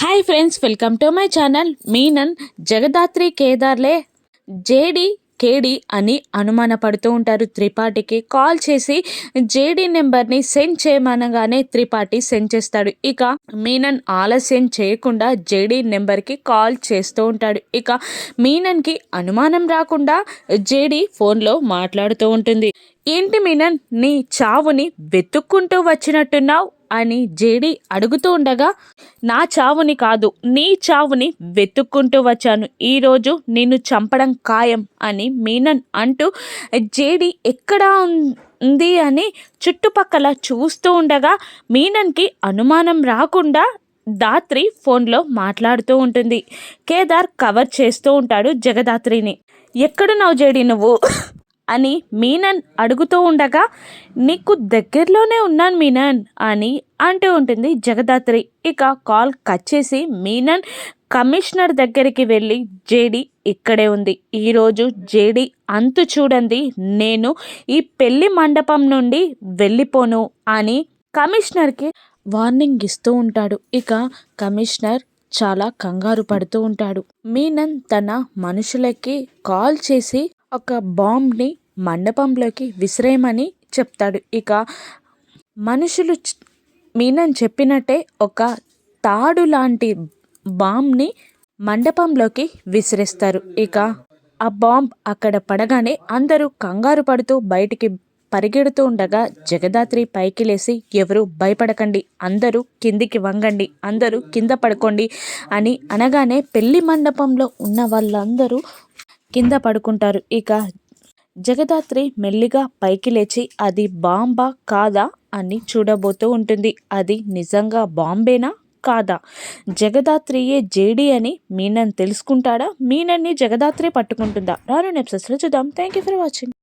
Hi friends welcome to my channel Menon Jagadhatri కేదార్లే JD KD అని అనుమానపడుతూ ఉంటారు. త్రిపాఠికి కాల్ చేసి జేడి నెంబర్ని సెండ్ చేయమనగానే త్రిపాఠి సెండ్ చేస్తాడు. ఇక మీనన్ ఆలస్యం చేయకుండా జేడి నెంబర్కి కాల్ చేస్తూ ఉంటాడు. ఇక మీనన్కి అనుమానం రాకుండా జేడి ఫోన్లో మాట్లాడుతూ ఉంటుంది. ఏంటి మీనన్ నీ చావుని వెతుక్కుంటూ వచ్చినట్టున్నావు? అని జేడి అడుగుతూ ఉండగా నా చావుని కాదు నీ చావుని వెతుక్కుంటూ వచ్చాను. ఈరోజు నిన్ను చంపడం ఖాయం అని మీనన్ అంటూ జేడి ఎక్కడా ఉంది అని చుట్టుపక్కల చూస్తూ ఉండగా మీనన్కి అనుమానం రాకుండా దాత్రి ఫోన్లో మాట్లాడుతూ ఉంటుంది. కేదార్ కవర్ చేస్తూ ఉంటాడు జగదాత్రిని. ఎక్కడున్నావు జేడి నువ్వు? అని మీనన్ అడుగుతూ ఉండగా నీకు దగ్గరలోనే ఉన్నాను మీనన్ అని అంటూ ఉంటుంది జగదాత్రి. ఇక కాల్ కట్ చేసి మీనన్ కమిషనర్ దగ్గరికి వెళ్ళి జేడి ఇక్కడే ఉంది. ఈరోజు జేడి అంతు చూడండి నేను ఈ పెళ్ళి మండపం నుండి వెళ్ళిపోను అని కమిషనర్కి వార్నింగ్ ఇస్తూ ఉంటాడు. ఇక కమిషనర్ చాలా కంగారు పడుతూ ఉంటాడు. మీనన్ తన మనుషులకి కాల్ చేసి ఒక బాంబ్ని మండపంలోకి విసిరేయమని చెప్తాడు. ఇక మనుషులు మీనన్ చెప్పినట్టే ఒక తాడు లాంటి బాంబ్ని మండపంలోకి విసిరేస్తారు. ఇక ఆ బాంబ్ అక్కడ పడగానే అందరూ కంగారు పడుతూ బయటికి పరిగెడుతూ ఉండగా జగదాత్రి పైకి లేసి ఎవరు భయపడకండి అందరూ కిందికి వంగండి అందరూ కింద పడుకోండి అని అనగానే పెళ్ళి మండపంలో ఉన్న వాళ్ళందరూ కింద పడుకుంటారు. ఇక జగదాత్రి మెల్లిగా పైకి లేచి అది బాంబా కాదా అని చూడబోతూ ఉంటుంది. అది నిజంగా బాంబేనా కాదా? జగదాత్రియే జేడి అని మీనన్ తెలుసుకుంటాడా? మీనన్ని జగదాత్రి పట్టుకుంటుందా? రాను నెప్సెస్లో చూద్దాం. Thank you for watching